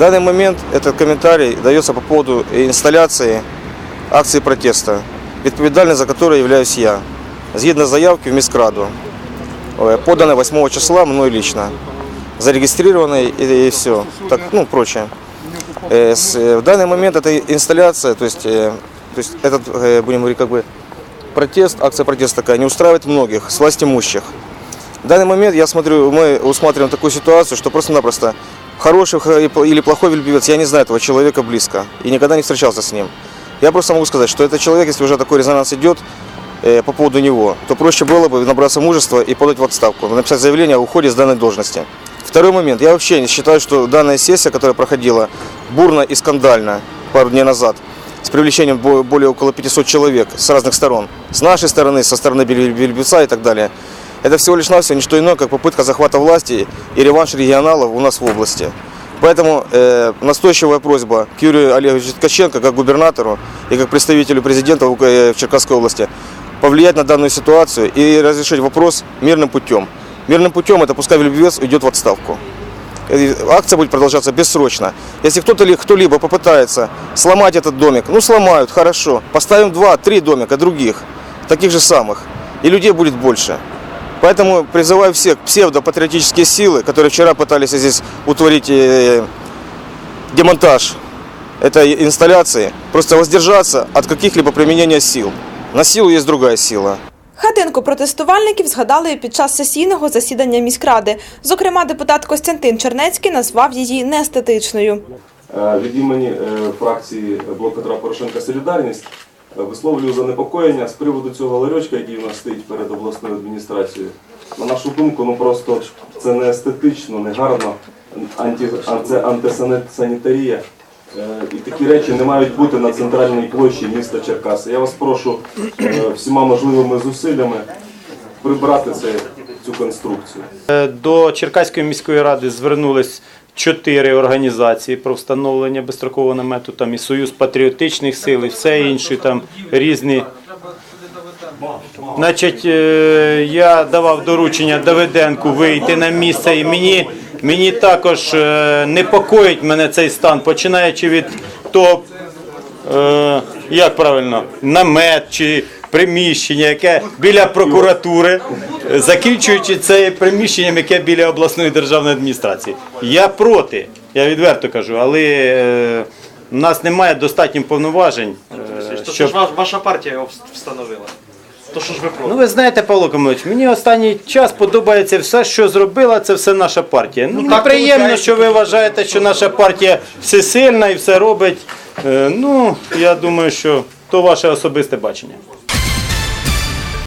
данный момент этот комментарий дается по поводу инсталляции акции протеста, відповідальний за которую являюсь я, згідно заявки в міськраду, э, поданной 8 числа мной лично, зарегистрированной и, и все, так, ну, прочее. Э, с- э, В данный момент эта инсталляция, то есть, э, то есть этот, э, будем говорить, как бы протест, акция протеста такая, не устраивает многих, с власть имущих. В данный момент я смотрю, мы усматриваем такую ситуацию, что просто-напросто хороший пл- или плохой вельбивец, я не знаю этого человека близко и никогда не встречался с ним. Я просто могу сказать, что этот человек, если уже такой резонанс идет э, по поводу него, то проще было бы набраться мужества и подать в отставку, написать заявление о уходе с данной должности. Второй момент. Я вообще не считаю, что данная сессия, которая проходила бурно и скандально пару дней назад, с привлечением бо- более около 500 человек с разных сторон, с нашей стороны, со стороны Бель- Бельбеца и так далее, это всего лишь навсего не что иное, как попытка захвата власти и реванш регионалов у нас в области. Поэтому э, настойчивая просьба к Юрию Олеговичу Ткаченко, как губернатору и как представителю президента в, Ук- в Черкасской области, повлиять на данную ситуацию и разрешить вопрос мирным путем. Мирным путем это пускай Вельбевец уйдет в отставку. Э, Акция будет продолжаться бессрочно. Если кто-то ли кто-либо попытается сломать этот домик, ну сломают, хорошо. Поставим два-три домика других, таких же самых, и людей будет больше. Поэтому призываю всех псевдопатриотические силы, которые вчера пытались здесь утворить э, демонтаж этой инсталляции, просто воздержаться от каких-либо применения сил. На силу есть другая сила. Хатинку протестувальників згадали і під час сесійного засідання міськради. Зокрема, депутат Костянтин Чернецький назвав її неестетичною. Е, Від імені е, фракції Блок Петра Порошенка Солідарність е, висловлюю занепокоєння з приводу цього ларьочка, який у нас стоїть перед обласною адміністрацією. На нашу думку, ну просто це не естетично, не гарно, анті, а це антисанітарія. Е, І такі речі не мають бути на центральній площі міста Черкаси. Я вас прошу е, всіма можливими зусиллями прибрати це, цю конструкцію. Е, До Черкаської міської ради звернулись чотири організації про встановлення безстрокового намету, там і Союз патріотичних сил, і все інше, там різні. Значить, е, я давав доручення Давиденку вийти на місце, і мені, мені також е, непокоїть мене цей стан, починаючи від того, е, як правильно, намет чи приміщення, яке біля прокуратури, е, закінчуючи це приміщенням, яке біля обласної державної адміністрації. Я проти, я відверто кажу, але е, у нас немає достатньо повноважень. е, То щоб- ж ва- ваша партія його вс- встановила. То що ж ви проти? Ну ви знаєте, Павло Комович, мені останній час подобається все, що зробила, це все наша партія. Ну, так приємно, виходить. що ви вважаєте, що наша партія всесильна і все робить. Е, Ну, я думаю, що то ваше особисте бачення.